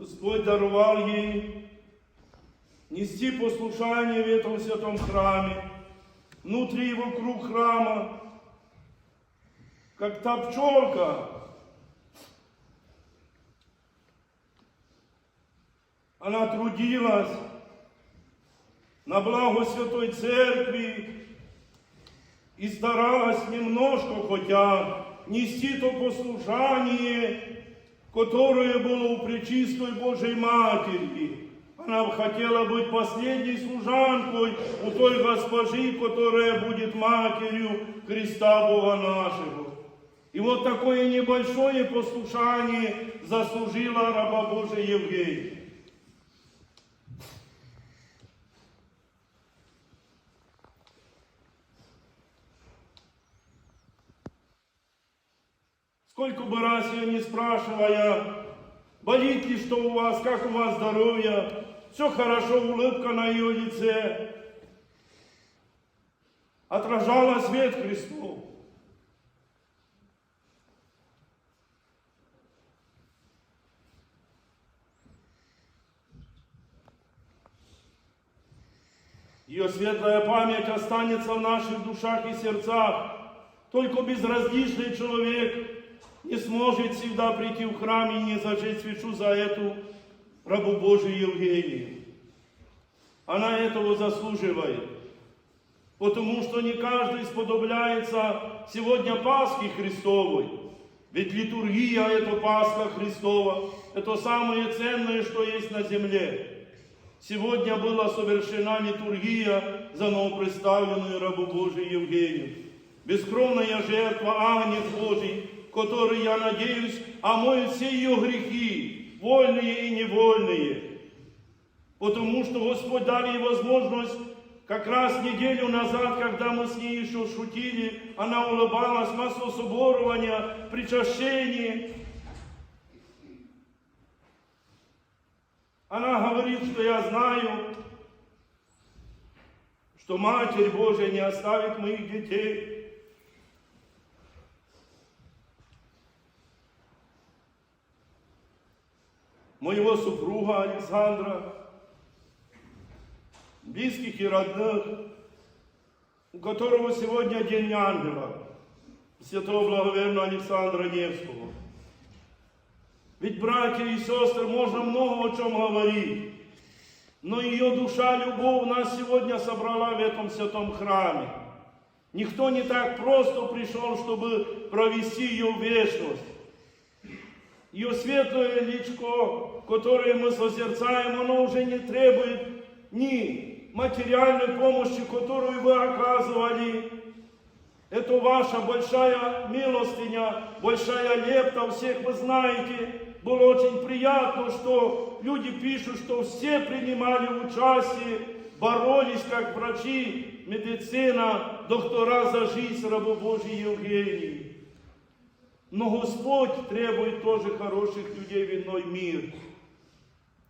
Господь даровал ей нести послушание в этом святом храме, внутри и вокруг храма, как та пчелка, она трудилась на благо Святой Церкви и старалась немножко хотя нести то послушание, которое было у Пречистой Божьей Матери. Она хотела быть последней служанкой у той госпожи, которая будет матерью Христа Бога нашего. И вот такое небольшое послушание заслужила раба Божия Евгения. Сколько бы раз я не спрашивая, болит ли что у вас, как у вас здоровье, все хорошо, улыбка на ее лице, отражала свет Христов. Ее светлая память останется в наших душах и сердцах. Только безразличный человек не сможет всегда прийти в храм и не зажечь свечу за эту рабу Божию Евгению. Она этого заслуживает. Потому что не каждый сподобляется сегодня Пасхи Христовой. Ведь литургия – это Пасха Христова. Это самое ценное, что есть на земле. Сегодня была совершена литургия за новопредставленную рабу Божию Евгению. Бескровная жертва, Агнец Божий, который, я надеюсь, омоет все ее грехи, вольные и невольные. Потому что Господь дал ей возможность как раз неделю назад, когда мы с ней еще шутили, она улыбалась, масло соборования, причащение. Она говорит, что я знаю, что Матерь Божия не оставит моих детей. Моего супруга Александра, близких и родных, у которого сегодня День Ангела, святого благоверного Александра Невского. Ведь, братья и сестры, можно много о чем говорить, но ее душа, любовь нас сегодня собрала в этом святом храме. Никто не так просто пришел, чтобы провести ее в вечность. Ее светлое личко, которое мы созерцаем, оно уже не требует ни материальной помощи, которую вы оказывали. Это ваша большая милостыня, большая лепта, всех вы знаете. Было очень приятно, что люди пишут, что все принимали участие, боролись как врачи, медицина, доктора за жизнь рабу Божьей Евгении. Но Господь требует тоже хороших людей в иной мир.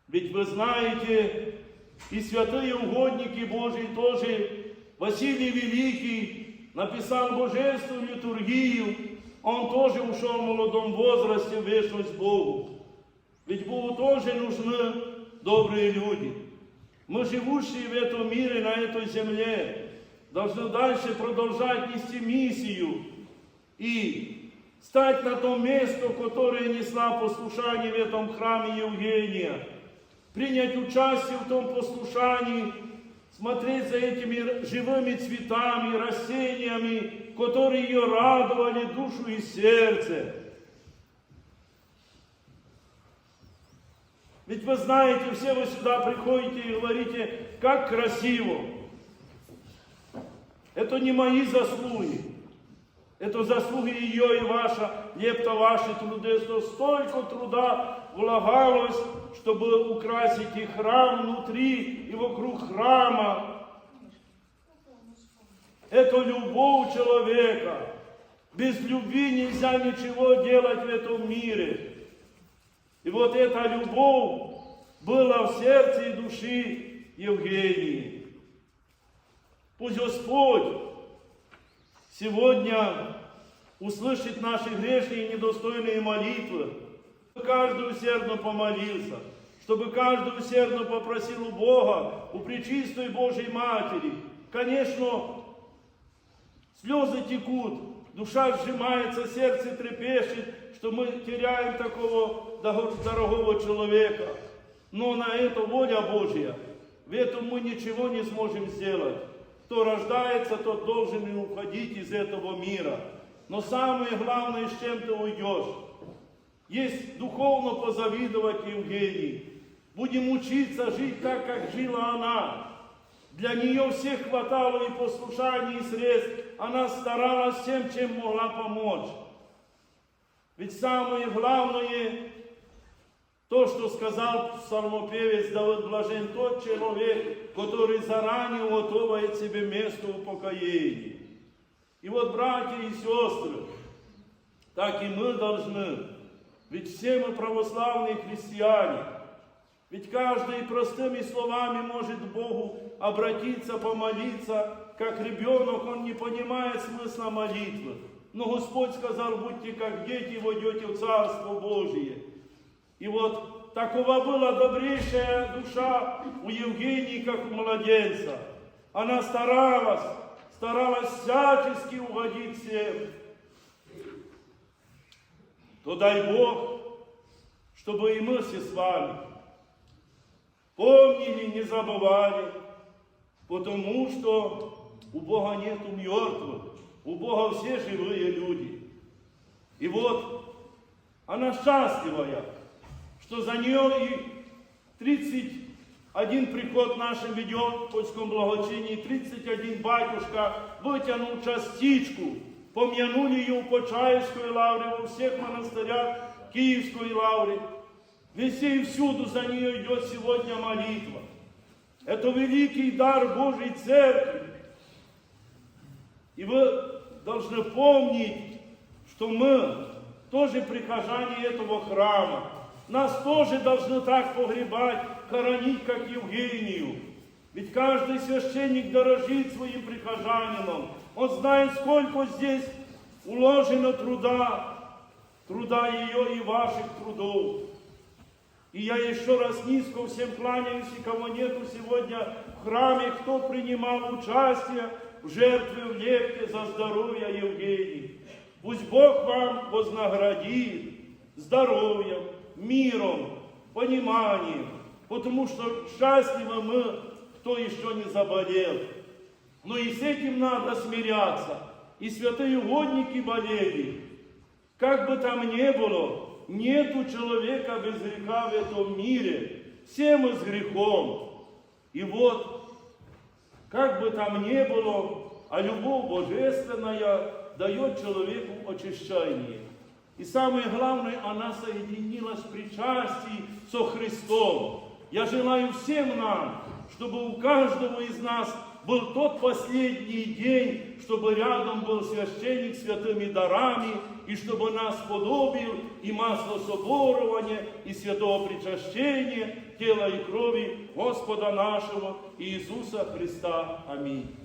Ведь вы знаете, и святые угодники Божьи тоже, Василий Великий написал божественную литургию, он тоже ушел в молодом возрасте в вечность Богу. Ведь Богу тоже нужны добрые люди. Мы, живущие в этом мире, на этой земле, должны дальше продолжать нести миссию и стать на том место, которое несла послушание в этом храме Евгения, принять участие в том послушании, смотреть за этими живыми цветами, растениями, которые ее радовали душу и сердце. Ведь вы знаете, все вы сюда приходите и говорите, как красиво. Это не мои заслуги. Это заслуги ее и ваша, лепта ваши труды, что столько труда влагалось, чтобы украсить и храм внутри, и вокруг храма. Это любовь человека. Без любви нельзя ничего делать в этом мире. И вот эта любовь была в сердце и души Евгении. Пусть Господь сегодня услышит наши грешные и недостойные молитвы. Каждый усердно помолился. чтобы каждый усердно попросил у Бога, у Пречистой Божьей Матери. Конечно, слезы текут, душа сжимается, сердце трепещет, что мы теряем такого дорогого человека. Но на это воля Божья. В этом мы ничего не сможем сделать. Кто рождается, тот должен и уходить из этого мира. Но самое главное, с чем ты уйдешь, есть духовно позавидовать Евгении. Будем учиться жить так, как жила она. Для нее всех хватало и послушаний, и средств. Она старалась всем, чем могла помочь. Ведь самое главное, то, что сказал псалмопевец Давид Блажен, тот человек, который заранее готовит себе место упокоения. И вот, братья и сестры, так и мы должны, ведь все мы православные христиане, ведь каждый простыми словами может Богу обратиться, помолиться, как ребенок, он не понимает смысла молитвы. Но Господь сказал, будьте как дети, войдете в Царство Божие. И вот такова была добрейшая душа у Евгении, как у младенца. Она старалась, старалась всячески угодить всем. То дай Бог, чтобы и мы все с вами помнили, не забывали, потому что у Бога нету мертвых, у Бога все живые люди. И вот она счастливая, что за нее и 31 приход нашим в польском благочинии, 31 батюшка вытянул частичку, помянули ее в Почаевской лавре, во всех монастырях Киевской лавре. Везде и всюду за нее идет сегодня молитва. Это великий дар Божьей Церкви. И вы должны помнить, что мы тоже прихожане этого храма. Нас тоже должны так погребать, хоронить, как Евгению. Ведь каждый священник дорожит своим прихожанином. Он знает, сколько здесь уложено труда, труда ее и ваших трудов. И я еще раз низко всем кланяюсь, и кого нету сегодня в храме, кто принимал участие в жертве в лепте за здоровье Евгении. Пусть Бог вам вознаградит здоровьем, миром, пониманием, потому что счастливы мы, кто еще не заболел. Но и с этим надо смиряться. И святые угодники болели. Как бы там ни было, нету человека без греха в этом мире. Все мы с грехом. И вот, как бы там ни было, а любовь божественная дает человеку очищение. И самое главное, она соединилась в причастии со Христом. Я желаю всем нам, чтобы у каждого из нас был тот последний день, чтобы рядом был священник святыми дарами, и чтобы нас подобил и масло соборования, и святого причащения, тела и крови Господа нашего Иисуса Христа. Аминь.